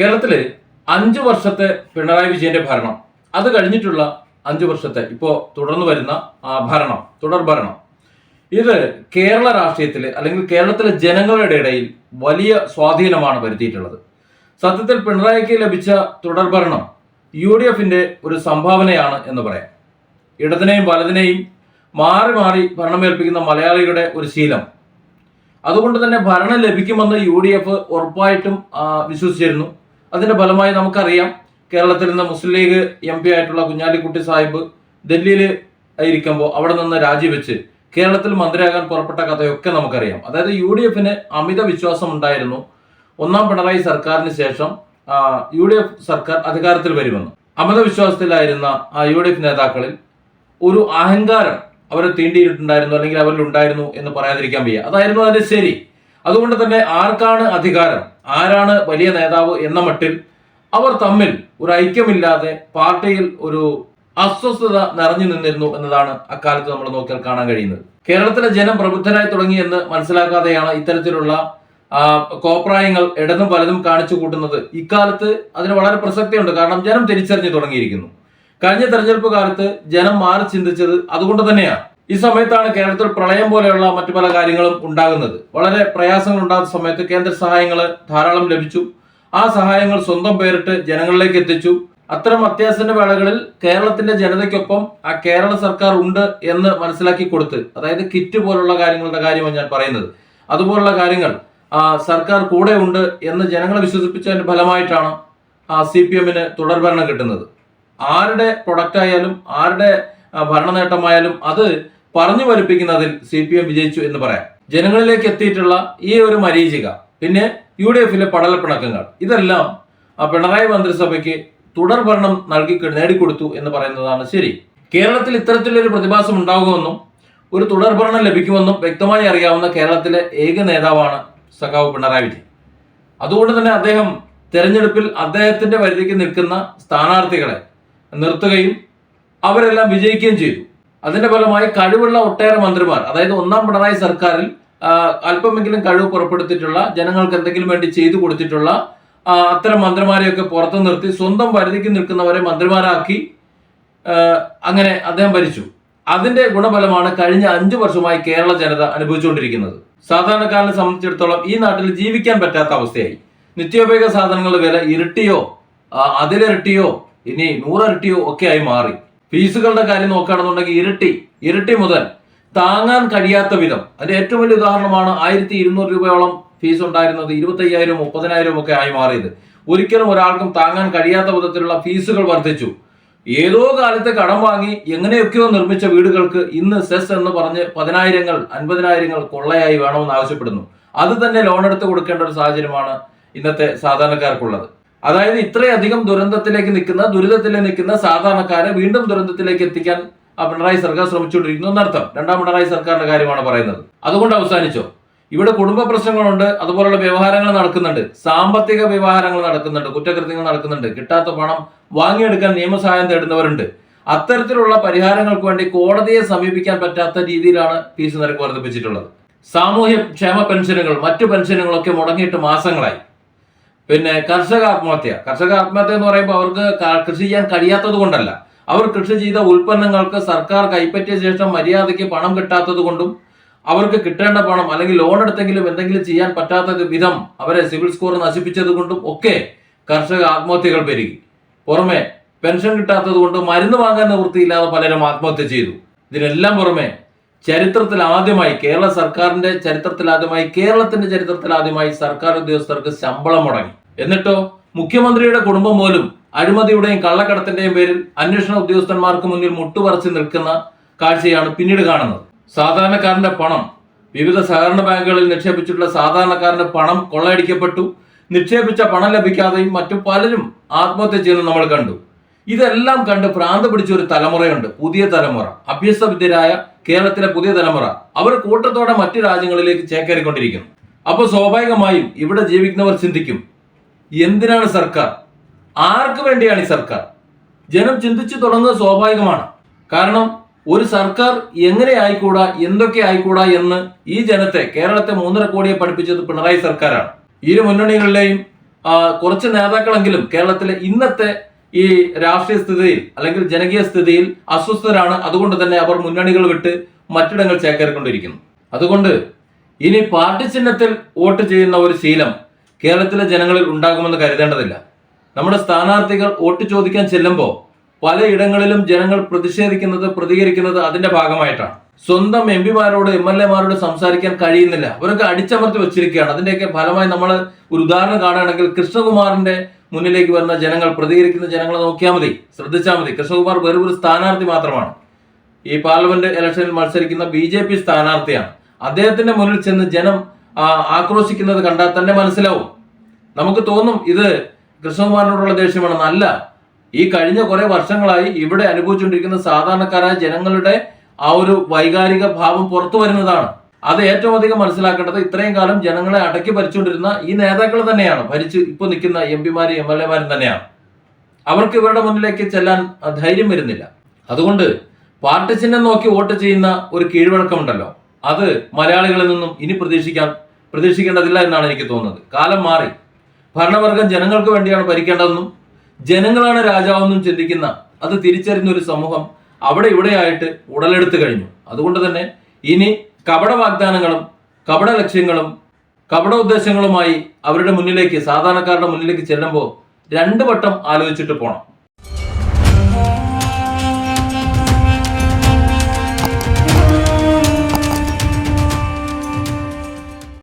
കേരളത്തിൽ അഞ്ചു വർഷത്തെ പിണറായി വിജയന്റെ ഭരണം. അത് കഴിഞ്ഞിട്ടുള്ള അഞ്ചു വർഷത്തെ ഇപ്പോ തുടർന്നു വരുന്ന ഭരണം തുടർ ഭരണം. ഇത് കേരള രാഷ്ട്രീയത്തിൽ അല്ലെങ്കിൽ കേരളത്തിലെ ജനങ്ങളുടെ ഇടയിൽ വലിയ സ്വാധീനമാണ് വരുത്തിയിട്ടുള്ളത്. സത്യത്തിൽ പിണറായിക്ക് ലഭിച്ച തുടർഭരണം യു ഡി എഫിന്റെ ഒരു സംഭാവനയാണ് എന്ന് പറയാം. ഇടതിനെയും വലതിനെയും മാറി മാറി ഭരണമേൽപ്പിക്കുന്ന മലയാളികളുടെ ഒരു ശീലം. അതുകൊണ്ട് തന്നെ ഭരണം ലഭിക്കുമെന്ന് യു ഡി എഫ് ഉറപ്പായിട്ടും വിശ്വസിച്ചിരുന്നു. അതിന്റെ ഫലമായി നമുക്കറിയാം കേരളത്തിൽ നിന്ന് മുസ്ലിം ലീഗ് എം പി ആയിട്ടുള്ള കുഞ്ഞാലിക്കുട്ടി സാഹിബ് ഡൽഹിയിൽ ഇരിക്കുമ്പോൾ അവിടെ നിന്ന് രാജിവെച്ച് കേരളത്തിൽ മന്ത്രിയാകാൻ പുറപ്പെട്ട കഥയൊക്കെ നമുക്കറിയാം. അതായത് യു ഡി എഫിന് അമിത വിശ്വാസം ഉണ്ടായിരുന്നു ഒന്നാം പിണറായി സർക്കാരിന് ശേഷം യു ഡി എഫ് സർക്കാർ അധികാരത്തിൽ വരുമെന്ന്. അമിത വിശ്വാസത്തിലായിരുന്ന യു ഡി എഫ് നേതാക്കളിൽ ഒരു അഹങ്കാരം അവരെ തീണ്ടിയിട്ടുണ്ടായിരുന്നു അല്ലെങ്കിൽ അവരിൽ ഉണ്ടായിരുന്നു എന്ന് പറയാതിരിക്കാൻ വയ്യ. അതായിരുന്നു അതിന്റെ ശരി. അതുകൊണ്ട് തന്നെ ആർക്കാണ് അധികാരം? ആരാണ് വലിയ നേതാവ് എന്ന മട്ടിൽ അവർ തമ്മിൽ ഒരു ഐക്യമില്ലാതെ പാർട്ടിയിൽ ഒരു അസ്വസ്ഥത നിറഞ്ഞു നിന്നിരുന്നു എന്നതാണ് അക്കാലത്ത് നമ്മൾ നോക്കിയാൽ കാണാൻ കഴിയുന്നത്. കേരളത്തിലെ ജനം പ്രബുദ്ധരായി തുടങ്ങി എന്ന് മനസ്സിലാക്കാതെയാണ് ഇത്തരത്തിലുള്ള കോപ്രായങ്ങൾ ഇടതും വലതും കാണിച്ചു കൂട്ടുന്നത്. ഇക്കാലത്ത് അതിന് വളരെ പ്രസക്തിയുണ്ട്. കാരണം ജനം തിരിച്ചറിഞ്ഞു തുടങ്ങിയിരിക്കുന്നു. കഴിഞ്ഞ തെരഞ്ഞെടുപ്പ് കാലത്ത് ജനം മാറി ചിന്തിച്ചത് അതുകൊണ്ട് തന്നെയാണ്. ഈ സമയത്താണ് കേരളത്തിൽ പ്രളയം പോലെയുള്ള മറ്റു പല കാര്യങ്ങളും ഉണ്ടാകുന്നത്. വളരെ പ്രയാസങ്ങൾ ഉണ്ടാകുന്ന സമയത്ത് കേന്ദ്ര സഹായങ്ങൾ ധാരാളം ലഭിച്ചു. ആ സഹായങ്ങൾ സ്വന്തം പേരിട്ട് ജനങ്ങളിലേക്ക് എത്തിച്ചു. അത്തരം അത്യാസന്ന വേളകളിൽ കേരളത്തിന്റെ ജനതയ്ക്കൊപ്പം ആ കേരള സർക്കാർ ഉണ്ട് എന്ന് മനസ്സിലാക്കി കൊടുത്ത് അതായത് കിറ്റ് പോലുള്ള കാര്യങ്ങളുടെ കാര്യമാണ് ഞാൻ പറയുന്നത്. അതുപോലുള്ള കാര്യങ്ങൾ സർക്കാർ കൂടെ ഉണ്ട് എന്ന് ജനങ്ങളെ വിശ്വസിപ്പിച്ചതിന്റെ ഫലമായിട്ടാണ് ആ സി പി എമ്മിന് തുടർഭരണം കിട്ടുന്നത്. ആരുടെ പ്രൊഡക്റ്റ് ആയാലും ആരുടെ ഭരണ നേട്ടമായാലും അത് പറഞ്ഞു വലിപ്പിക്കുന്നതിൽ സി പി എം വിജയിച്ചു എന്ന് പറയാം. ജനങ്ങളിലേക്ക് എത്തിയിട്ടുള്ള ഈ ഒരു മരീചിക പിന്നെ യു ഡി എഫിലെ പടലപ്പിണക്കങ്ങൾ ഇതെല്ലാം ആ പിണറായി മന്ത്രിസഭയ്ക്ക് തുടർ ഭരണം നൽകി നേടിക്കൊടുത്തു എന്ന് പറയുന്നതാണ് ശരി. കേരളത്തിൽ ഇത്തരത്തിലൊരു പ്രതിഭാസം ഉണ്ടാകുമെന്നും ഒരു തുടർ ഭരണം ലഭിക്കുമെന്നും വ്യക്തമായി അറിയാവുന്ന കേരളത്തിലെ ഏക നേതാവാണ് സഖാവ് പിണറായി വിജയൻ. അതുകൊണ്ട് തന്നെ അദ്ദേഹം തെരഞ്ഞെടുപ്പിൽ അദ്ദേഹത്തിന്റെ പരിധിക്ക് നിൽക്കുന്ന സ്ഥാനാർത്ഥികളെ നിർത്തുകയും അവരെല്ലാം വിജയിക്കുകയും ചെയ്തു. അതിന്റെ ഫലമായി കഴിവുള്ള ഒട്ടേറെ മന്ത്രിമാർ അതായത് ഒന്നാം പിണറായി സർക്കാരിൽ അല്പമെങ്കിലും കഴിവ് പുറപ്പെടുത്തിയിട്ടുള്ള ജനങ്ങൾക്ക് എന്തെങ്കിലും വേണ്ടി ചെയ്തു കൊടുത്തിട്ടുള്ള അത്തരം മന്ത്രിമാരെയൊക്കെ പുറത്തു നിർത്തി സ്വന്തം പരിധിക്ക് നിൽക്കുന്നവരെ മന്ത്രിമാരാക്കി അങ്ങനെ അദ്ദേഹം ഭരിച്ചു. അതിന്റെ ഗുണഫലമാണ് കഴിഞ്ഞ അഞ്ചു വർഷമായി കേരള ജനത അനുഭവിച്ചുകൊണ്ടിരിക്കുന്നത്. സാധാരണക്കാരനെ സംബന്ധിച്ചിടത്തോളം ഈ നാട്ടിൽ ജീവിക്കാൻ പറ്റാത്ത അവസ്ഥയായി. നിത്യോപയോഗ സാധനങ്ങളുടെ വില ഇരട്ടിയോ അതിലിരട്ടിയോ ഇനി നൂറിരട്ടിയോ ഒക്കെ ആയി മാറി. ഫീസുകളുടെ കാര്യം നോക്കുകയാണെന്നുണ്ടെങ്കിൽ ഇരട്ടി ഇരട്ടി മുതൽ താങ്ങാൻ കഴിയാത്ത വിധം. അതിന്റെ ഏറ്റവും വലിയ ഉദാഹരണമാണ് ആയിരത്തി ഇരുന്നൂറ് രൂപയോളം ഫീസ് ഉണ്ടായിരുന്നത് ഇരുപത്തി അയ്യായിരം മുപ്പതിനായിരം ഒക്കെ ആയി മാറിയത്. ഒരിക്കലും ഒരാൾക്കും താങ്ങാൻ കഴിയാത്ത വിധത്തിലുള്ള ഫീസുകൾ വർദ്ധിച്ചു. ഏതോ കാലത്ത് കടം വാങ്ങി എങ്ങനെയൊക്കെയോ നിർമ്മിച്ച വീടുകൾക്ക് ഇന്ന് സെസ് എന്ന് പറഞ്ഞ് പതിനായിരങ്ങൾ അൻപതിനായിരങ്ങൾ കൊള്ളയായി വേണമെന്ന് ആവശ്യപ്പെടുന്നു. അത് തന്നെ ലോൺ എടുത്ത് കൊടുക്കേണ്ട ഒരു സാഹചര്യമാണ് ഇന്നത്തെ സാധാരണക്കാർക്കുള്ളത്. അതായത് ഇത്രയധികം ദുരന്തത്തിലേക്ക് നിൽക്കുന്ന ദുരിതത്തിൽ നിൽക്കുന്ന സാധാരണക്കാരെ വീണ്ടും ദുരന്തത്തിലേക്ക് എത്തിക്കാൻ ആ പിണറായി സർക്കാർ ശ്രമിച്ചുകൊണ്ടിരിക്കുന്നു എന്നർത്ഥം. രണ്ടാം പിണറായി സർക്കാരിന്റെ കാര്യമാണ് പറയുന്നത്. അതുകൊണ്ട് അവസാനിച്ചോ. ഇവിടെ കുടുംബ പ്രശ്നങ്ങളുണ്ട് അതുപോലുള്ള വ്യവഹാരങ്ങൾ നടക്കുന്നുണ്ട്. സാമ്പത്തിക വ്യവഹാരങ്ങൾ നടക്കുന്നുണ്ട് കുറ്റകൃത്യങ്ങൾ നടക്കുന്നുണ്ട്. കിട്ടാത്ത പണം വാങ്ങിയെടുക്കാൻ നിയമസഹായം തേടുന്നവരുണ്ട്. അത്തരത്തിലുള്ള പരിഹാരങ്ങൾക്ക് വേണ്ടി കോടതിയെ സമീപിക്കാൻ പറ്റാത്ത രീതിയിലാണ് ഫീസ് നിരക്ക് വർദ്ധിപ്പിച്ചിട്ടുള്ളത്. സാമൂഹ്യ ക്ഷേമ പെൻഷനുകൾ മറ്റു പെൻഷനുകളൊക്കെ മുടങ്ങിയിട്ട് മാസങ്ങളായി. പിന്നെ കർഷക ആത്മഹത്യ. കർഷക ആത്മഹത്യ എന്ന് പറയുമ്പോൾ അവർക്ക് കൃഷി ചെയ്യാൻ കഴിയാത്തത് കൊണ്ടല്ല. അവർ കൃഷി ചെയ്ത ഉൽപ്പന്നങ്ങൾക്ക് സർക്കാർ കൈപ്പറ്റിയ ശേഷം മര്യാദയ്ക്ക് പണം കിട്ടാത്തത് കൊണ്ടും അവർക്ക് കിട്ടേണ്ട പണം അല്ലെങ്കിൽ ലോൺ എടുത്തെങ്കിലും എന്തെങ്കിലും ചെയ്യാൻ പറ്റാത്ത വിധം അവരെ സിവിൽ സ്കോർ നശിപ്പിച്ചത് കൊണ്ടും ഒക്കെ കർഷക ആത്മഹത്യകൾ പെരുകി. പുറമെ പെൻഷൻ കിട്ടാത്തത് കൊണ്ട് മരുന്ന് വാങ്ങാൻ നിവൃത്തിയില്ലാതെ പലരും ആത്മഹത്യ ചെയ്തു. ഇതിനെല്ലാം പുറമെ ചരിത്രത്തിൽ ആദ്യമായി കേരള സർക്കാരിന്റെ ചരിത്രത്തിൽ ആദ്യമായി കേരളത്തിന്റെ ചരിത്രത്തിൽ ആദ്യമായി സർക്കാർ ഉദ്യോഗസ്ഥർക്ക് ശമ്പളം മുടങ്ങി. എന്നിട്ടോ മുഖ്യമന്ത്രിയുടെ കുടുംബം പോലും അഴിമതിയുടെയും കള്ളക്കടത്തിന്റെയും പേരിൽ അന്വേഷണ ഉദ്യോഗസ്ഥന്മാർക്ക് മുന്നിൽ മുട്ടുപറച്ച് നിൽക്കുന്ന കാഴ്ചയാണ് പിന്നീട് കാണുന്നത്. സാധാരണക്കാരന്റെ പണം വിവിധ സഹകരണ ബാങ്കുകളിൽ നിക്ഷേപിച്ചിട്ടുള്ള സാധാരണക്കാരന്റെ പണം കൊള്ളയടിക്കപ്പെട്ടു. നിക്ഷേപിച്ച പണം ലഭിക്കാതെയും മറ്റു പലരും ആത്മഹത്യ ചെയ്യുന്നത് നമ്മൾ കണ്ടു. ഇതെല്ലാം കണ്ട് ഭ്രാന്ത് പിടിച്ച ഒരു തലമുറയുണ്ട് പുതിയ തലമുറ. അഭ്യസ്തവിദ്യരായ കേരളത്തിലെ പുതിയ തലമുറ. അവർ കൂട്ടത്തോടെ മറ്റു രാജ്യങ്ങളിലേക്ക് ചേക്കേറിക്കൊണ്ടിരിക്കുന്നു. അപ്പോൾ സ്വാഭാവികമായും ഇവിടെ ജീവിക്കുന്നവർ ചിന്തിക്കും എന്തിനാണ് സർക്കാർ? ആർക്ക് വേണ്ടിയാണ് ഈ സർക്കാർ? ജനം ചിന്തിച്ചു തുടങ്ങുന്നത് സ്വാഭാവികമാണ്. കാരണം ഒരു സർക്കാർ എങ്ങനെ ആയിക്കൂടാ എന്തൊക്കെ ആയിക്കൂടാ എന്ന് ഈ ജനത്തെ കേരളത്തെ മൂന്നര കോടിയെ പഠിപ്പിച്ചത് പിണറായി സർക്കാരാണ്. ഇരു മുന്നണികളിലെയും കുറച്ച് നേതാക്കളെങ്കിലും കേരളത്തിലെ ഇന്നത്തെ ഈ രാഷ്ട്രീയ സ്ഥിതിയിൽ അല്ലെങ്കിൽ ജനകീയ സ്ഥിതിയിൽ അസ്വസ്ഥരാണ്. അതുകൊണ്ട് തന്നെ അവർ മുന്നണികൾ വിട്ട് മറ്റിടങ്ങൾ ചേക്കേറിക്കൊണ്ടിരിക്കുന്നു. അതുകൊണ്ട് ഇനി പാർട്ടി ചിഹ്നത്തിൽ വോട്ട് ചെയ്യുന്ന ഒരു ശീലം കേരളത്തിലെ ജനങ്ങളിൽ ഉണ്ടാകുമെന്ന് കരുതേണ്ടതില്ല. നമ്മുടെ സ്ഥാനാർത്ഥികൾ വോട്ട് ചോദിക്കാൻ ചെല്ലുമ്പോൾ പലയിടങ്ങളിലും ജനങ്ങൾ പ്രതിഷേധിക്കുന്നത് പ്രതികരിക്കുന്നത് അതിന്റെ ഭാഗമായിട്ടാണ്. സ്വന്തം എം പിമാരോട് എം എൽ എമാരോട് സംസാരിക്കാൻ കഴിയുന്നില്ല. അവരൊക്കെ അടിച്ചമർത്തി വെച്ചിരിക്കുകയാണ്. അതിന്റെയൊക്കെ ഫലമായി നമ്മൾ ഒരു ഉദാഹരണം കാണുകയാണെങ്കിൽ കൃഷ്ണകുമാറിന്റെ മുന്നിലേക്ക് വരുന്ന ജനങ്ങൾ പ്രതികരിക്കുന്ന ജനങ്ങളെ നോക്കിയാൽ മതി ശ്രദ്ധിച്ചാൽ മതി. കൃഷ്ണകുമാർ വെറും ഒരു സ്ഥാനാർത്ഥി മാത്രമാണ്. ഈ പാർലമെന്റ് ഇലക്ഷനിൽ മത്സരിക്കുന്ന ബി സ്ഥാനാർത്ഥിയാണ്. അദ്ദേഹത്തിന്റെ മുന്നിൽ ചെന്ന് ജനം ആക്രോശിക്കുന്നത് കണ്ടാൽ തന്നെ മനസ്സിലാവും. നമുക്ക് തോന്നും ഇത് കൃഷ്ണകുമാറിനോടുള്ള ദേഷ്യമാണെന്ന് ഈ കഴിഞ്ഞ കുറെ വർഷങ്ങളായി ഇവിടെ അനുഭവിച്ചുകൊണ്ടിരിക്കുന്ന സാധാരണക്കാരായ ജനങ്ങളുടെ ആ ഒരു വൈകാരിക ഭാവം പുറത്തു വരുന്നതാണ്. അത് ഏറ്റവും അധികം മനസ്സിലാക്കേണ്ടത് ഇത്രയും കാലം ജനങ്ങളെ അടക്കി ഭരിച്ചുകൊണ്ടിരുന്ന ഈ നേതാക്കൾ തന്നെയാണ്. ഭരിച്ച് ഇപ്പൊ നിൽക്കുന്ന എം പിമാരും എം എൽ എമാരും തന്നെയാണ്. അവർക്ക് ഇവരുടെ മുന്നിലേക്ക് ചെല്ലാൻ ധൈര്യം വരുന്നില്ല. അതുകൊണ്ട് പാർട്ടി ചിഹ്നം നോക്കി വോട്ട് ചെയ്യുന്ന ഒരു കീഴ്വഴക്കമുണ്ടല്ലോ. അത് മലയാളികളിൽ നിന്നും ഇനി പ്രതീക്ഷിക്കാൻ പ്രതീക്ഷിക്കേണ്ടതില്ല എന്നാണ് എനിക്ക് തോന്നുന്നത്. കാലം മാറി. ഭരണവർഗം ജനങ്ങൾക്ക് വേണ്ടിയാണ് ഭരിക്കേണ്ടതെന്നും ജനങ്ങളാണ് രാജാവെന്നും ചിന്തിക്കുന്ന അത് തിരിച്ചറിഞ്ഞ ഒരു സമൂഹം അവിടെ ഇവിടെയായിട്ട് ഉടലെടുത്തു കഴിഞ്ഞു. അതുകൊണ്ട് തന്നെ ഇനി കപട വാഗ്ദാനങ്ങളും കപട ലക്ഷ്യങ്ങളും കപട ഉദ്ദേശങ്ങളുമായി അവരുടെ മുന്നിലേക്ക് സാധാരണക്കാരുടെ മുന്നിലേക്ക് ചെല്ലുമ്പോൾ രണ്ട് വട്ടം ആലോചിച്ചിട്ട് പോകണം